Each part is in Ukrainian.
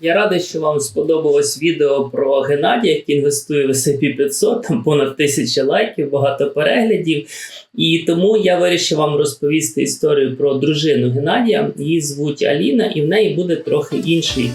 Я радий, що вам сподобалось відео про Геннадія, який інвестує в S&P 500, там понад тисяча лайків, багато переглядів. І тому я вирішив вам розповісти історію про дружину Геннадія. Її звуть Аліна, і в неї буде трохи інший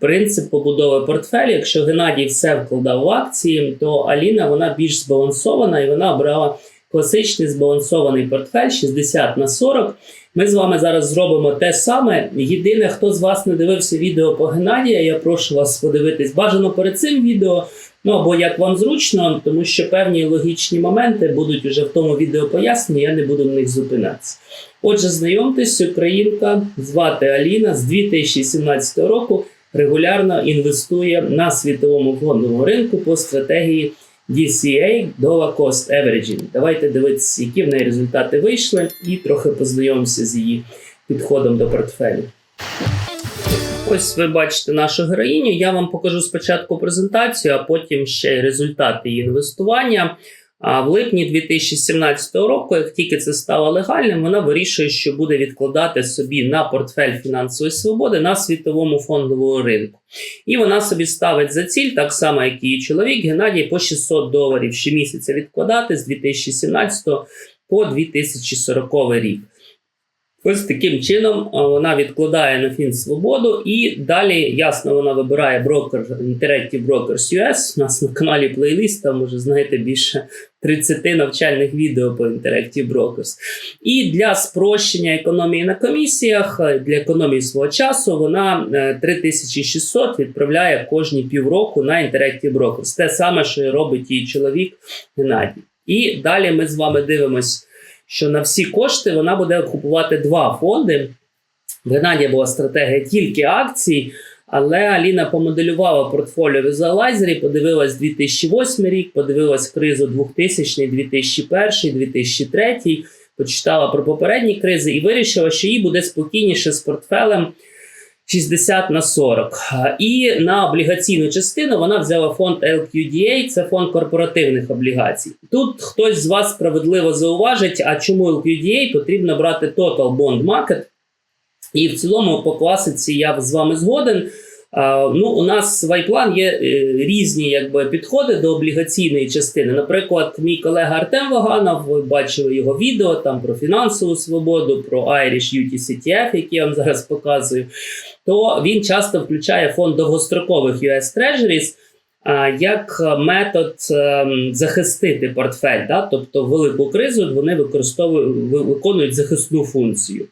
принцип побудови портфелю. Якщо Геннадій все вкладав в акції, то Аліна вона більш збалансована і вона обрала класичний збалансований портфель 60 на 40. Ми з вами зараз зробимо те саме. Єдине, хто з вас не дивився відео по Геннадія, я прошу вас подивитись бажано перед цим відео. Ну або як вам зручно, тому що певні логічні моменти будуть уже в тому відео пояснені, я не буду на них зупинятися. Отже, знайомтесь, українка звати Аліна з 2017 року регулярно інвестує на світовому фондовому ринку по стратегії DCA Dollar Cost Averaging. Давайте дивитися, які в неї результати вийшли, і трохи познайомимося з її підходом до портфелю. Ось ви бачите нашу героїню. Я вам покажу спочатку презентацію, а потім ще результати її інвестування. А в липні 2017 року, як тільки це стало легальним, вона вирішує, що буде відкладати собі на портфель фінансової свободи на світовому фондовому ринку. І вона собі ставить за ціль, так само, як і чоловік Геннадій, по 600 доларів щомісяця відкладати з 2017 по 2040 рік. Ось таким чином вона відкладає на Фінсвободу і далі, ясно, вона вибирає брокер Interactive Brokers US. У нас на каналі плейлист, там може знаєте більше 30 навчальних відео по Interactive Brokers. І для спрощення економії на комісіях, е, для економії свого часу, вона е, 3600 відправляє кожні півроку на Interactive Brokers. Те саме, що і робить її чоловік Геннадій. І далі ми з вами дивимось що на всі кошти вона буде купувати два фонди. В Геннадія була стратегія тільки акцій, але Аліна помоделювала портфоліо візуалайзері, подивилась 2008 рік, подивилась кризу 2000, 2001, 2003, почитала про попередні кризи і вирішила, що їй буде спокійніше з портфелем 60 на 40. І на облігаційну частину вона взяла фонд LQDA, це фонд корпоративних облігацій. Тут хтось з вас справедливо зауважить, а чому LQDA потрібно брати Total Bond Market. І в цілому по класиці я з вами згоден. Ну, у нас в iPlan є е, різні якби, підходи до облігаційної частини. Наприклад, мій колега Артем Ваганов, ви бачили його відео там про фінансову свободу, про Irish UTCTF, які я вам зараз показую. То він часто включає фонд довгострокових US Treasuries як метод ем, захистити портфель. Да? Тобто, велику кризу вони використовують виконують захисну функцію.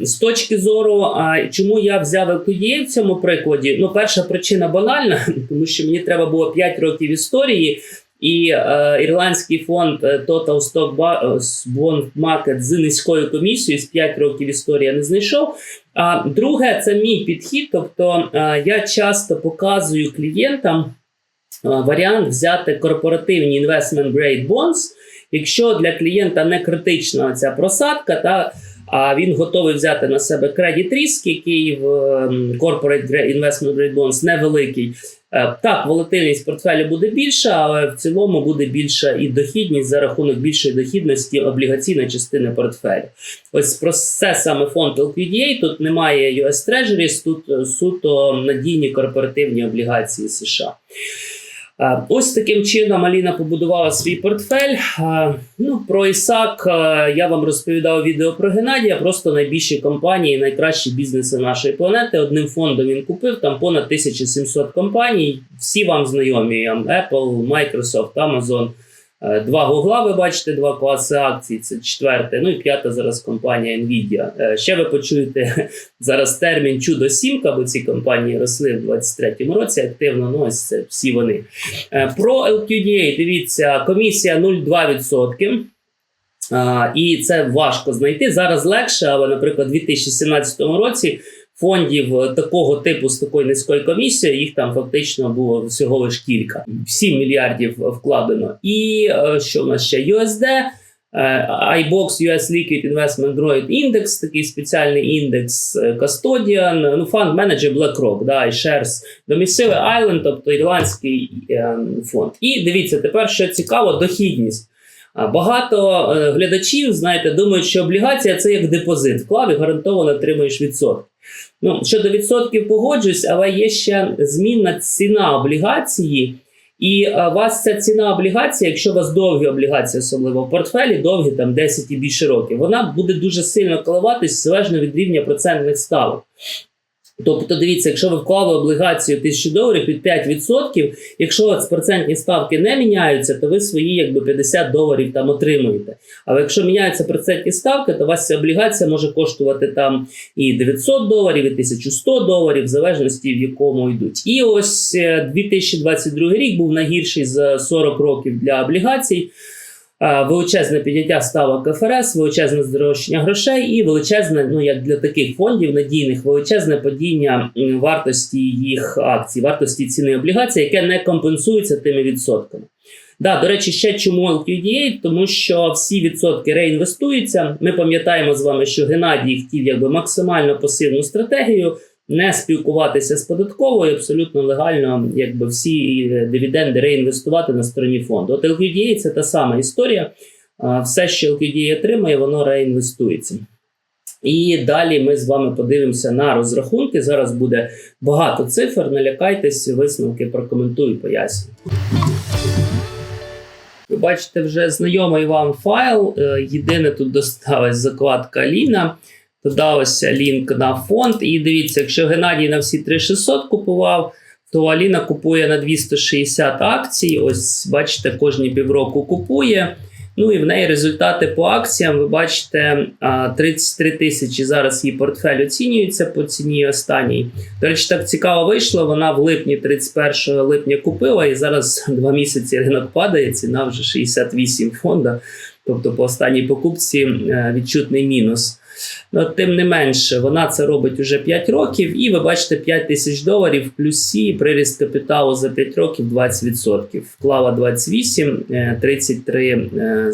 З точки зору, чому я взяв LQDA в цьому прикладі? Ну, перша причина банальна, тому що мені треба було 5 років історії. І е, ірландський фонд е, Total Stock е, Bond Market з низькою комісією з 5 років історії я не знайшов. А друге, це мій підхід. Тобто е, я часто показую клієнтам варіант взяти корпоративні investment grade bonds, якщо для клієнта не критична ця просадка, та а він готовий взяти на себе кредит риск, який в ем, corporate investment grade bonds невеликий. Е, Так, волатильність портфелю буде більша, але в цілому буде більша і дохідність за рахунок більшої дохідності облігаційної частини портфелю. Ось про це саме фонд LQDA. Тут немає US Treasuries, тут е, суто надійні корпоративні облігації США. Е, Ось таким чином Аліна побудувала свій портфель. Е, Ну, про ІСАК е, я вам розповідав відео про Геннадія. Просто найбільші компанії, найкращі бізнеси нашої планети. Одним фондом він купив там понад 1700 компаній. Всі вам знайомі: Apple, Microsoft, Amazon. Е, Два гугла, ви бачите, два класи акцій. Це четверте. Ну і п'ята зараз компанія Nvidia. Е, Ще ви почуєте зараз термін чудо сімка, бо ці компанії росли в 23-му році активно. Ну ось це всі вони. Е, Про LQDA, дивіться, комісія 0,2%. І це важко знайти. Зараз легше, але, наприклад, у 2017 році фондів е, такого типу з такою низькою комісією, їх там фактично було всього лиш кілька. 7 мільярдів вкладено. І е, що в нас ще? USD, е, iBox US Liquid Investment Growth Index, такий спеціальний індекс, Custodian, ну, фонд менеджер BlackRock, да, iShares, Domicile Island, тобто ірландський е, фонд. І дивіться, тепер що цікаво, дохідність. Багато е, глядачів, знаєте, думають, що облігація це як депозит. Вклав і гарантовано отримуєш відсотки. Ну, щодо відсотків погоджуюсь, але є ще змінна ціна облігації. І у вас ця ціна облігації, якщо у вас довгі облігації, особливо в портфелі, довгі там 10 і більше років, вона буде дуже сильно коливатись залежно від рівня процентних ставок. Тобто, дивіться, якщо ви вклали облігацію 1000 доларів під 5%, якщо процентні ставки не міняються, то ви свої якби 50 доларів там отримуєте. Але якщо міняються процентні ставки, то у вас ця облігація може коштувати там і 900 доларів, і 1100 доларів, в залежності в якому йдуть. І ось е, 2022 рік був найгірший за 40 років для облігацій. Е, Величезне підняття ставок ФРС, величезне здорожчання грошей і величезне, ну як для таких фондів надійних, величезне падіння вартості їх акцій, вартості ціни облігацій, яке не компенсується тими відсотками. Да, до речі, ще чому LQDA? Тому що всі відсотки реінвестуються. Ми пам'ятаємо з вами, що Геннадій хотів якби максимально пасивну стратегію, не спілкуватися з податковою, абсолютно легально, якби всі е, дивіденди реінвестувати на стороні фонду. От LQDA це та сама історія. Все, що LQDA отримає, воно реінвестується. І далі ми з вами подивимося на розрахунки. Зараз буде багато цифр. Не лякайтесь, висновки прокоментую, поясню. Ви бачите вже знайомий вам файл. Е, Єдине тут досталась закладка Ліна. Додалося лінк на фонд. І дивіться, якщо Геннадій на всі 3600 купував, то Аліна купує на 260 акцій. Ось, бачите, кожні півроку купує. Ну і в неї результати по акціям. Ви бачите, 33 тисячі зараз її портфель оцінюється по ціні останній. До речі, так цікаво вийшло. Вона в липні, 31 липня купила, і зараз два місяці ринок падає. Ціна вже 68 фонда. Тобто по останній покупці е, відчутний мінус. Ну, тим не менше, вона це робить уже 5 років, і ви бачите 5 тисяч доларів в плюсі, приріст капіталу за 5 років 20%. Вклала 28, е, 33 е,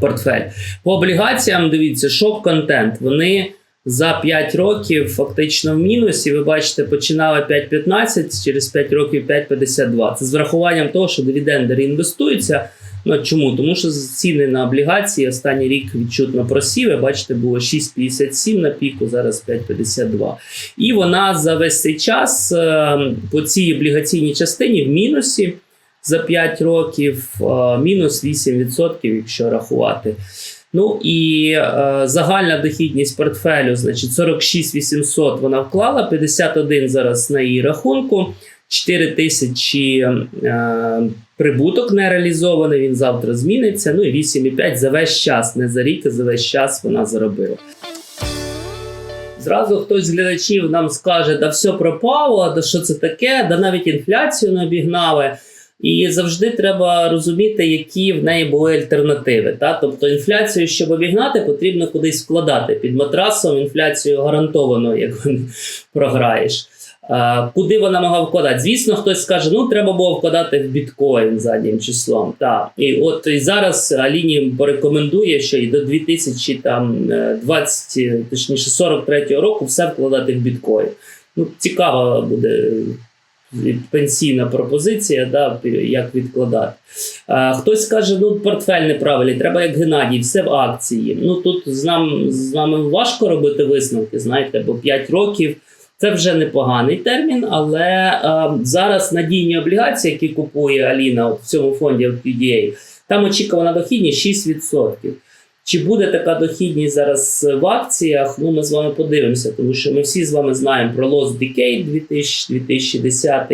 портфель. По облігаціям, дивіться, шок-контент. Вони за 5 років фактично в мінусі. Ви бачите, починали 5,15, через 5 років 5,52. Це з врахуванням того, що дивіденди реінвестуються. Ну чому? Тому що ціни на облігації останній рік відчутно просіли. Бачите, було 6,57 на піку, зараз 5,52. І вона за весь цей час е, по цій облігаційній частині в мінусі за 5 років, е, мінус 8%, якщо рахувати. Ну і е, загальна дохідність портфелю, значить, 46 800 вона вклала, 51 зараз на її рахунку, 4 тисячі е, прибуток не реалізований, він завтра зміниться. Ну і 8,5 за весь час, не за рік, а за весь час вона заробила. Зразу хтось з глядачів нам скаже, да все пропало, да що це таке, да навіть інфляцію не обігнали. І завжди треба розуміти, які в неї були альтернативи. Та? Тобто інфляцію, щоб обігнати, потрібно кудись вкладати. Під матрасом інфляцію гарантовано, як програєш. А, куди вона могла вкладати? Звісно, хтось скаже, ну треба було вкладати в біткоін заднім числом. Так. І от і зараз Аліні порекомендує, що і до 2020, точніше 43 року все вкладати в біткоін. Ну, цікава буде пенсійна пропозиція, да, як відкладати. А, хтось каже, ну портфель неправильний, треба як Геннадій, все в акції. Ну тут з, нам, з нами важко робити висновки, знаєте, бо 5 років. Це вже непоганий термін, але е, зараз надійні облігації, які купує Аліна в цьому фонді LPDA, там очікувана дохідність 6%. Чи буде така дохідність зараз в акціях? Ну, ми з вами подивимося, тому що ми всі з вами знаємо про Lost Decade 2000, 2010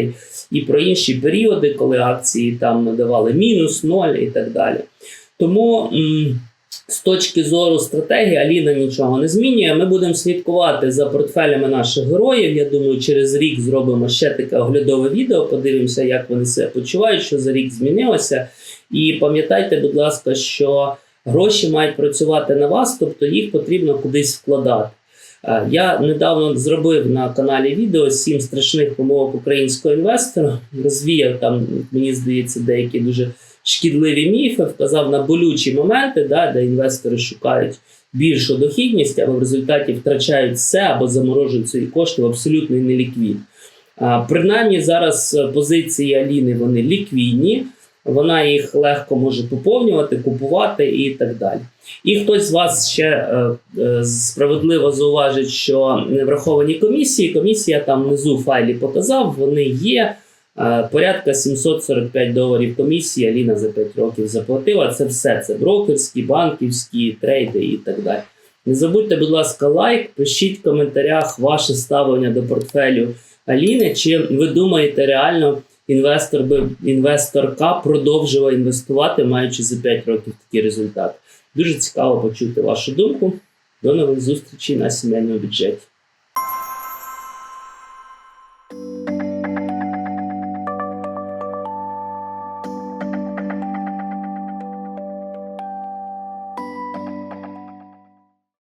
і про інші періоди, коли акції там надавали мінус, ноль і так далі. Тому. З точки зору стратегії Аліна нічого не змінює. Ми будемо слідкувати за портфелями наших героїв. Я думаю, через рік зробимо ще таке оглядове відео. Подивимося, як вони себе почувають, що за рік змінилося. І пам'ятайте, будь ласка, що гроші мають працювати на вас, тобто їх потрібно кудись вкладати. Е, Я недавно зробив на каналі відео сім страшних помилок українського інвестора. Розвіяв там, мені здається, деякі дуже шкідливі міфи, вказав на болючі моменти, да, де інвестори шукають більшу дохідність, або в результаті втрачають все або заморожують свої кошти в абсолютний неліквід. А, Принаймні зараз позиції Аліни вони ліквідні. вона їх легко може поповнювати, купувати і так далі. І хтось з вас ще е, е, справедливо зауважить, що не враховані комісії. Комісія там внизу в файлі показав, вони є. Е, Порядка 745 доларів комісії Аліна за 5 років заплатила. Це все. Це брокерські, банківські, трейди і так далі. Не забудьте, будь ласка, лайк, пишіть в коментарях ваше ставлення до портфелю Аліни. Чи ви думаєте, реально інвестор би інвесторка продовжила інвестувати, маючи за 5 років такий результат? Дуже цікаво почути вашу думку. До нових зустрічей на сімейному бюджеті.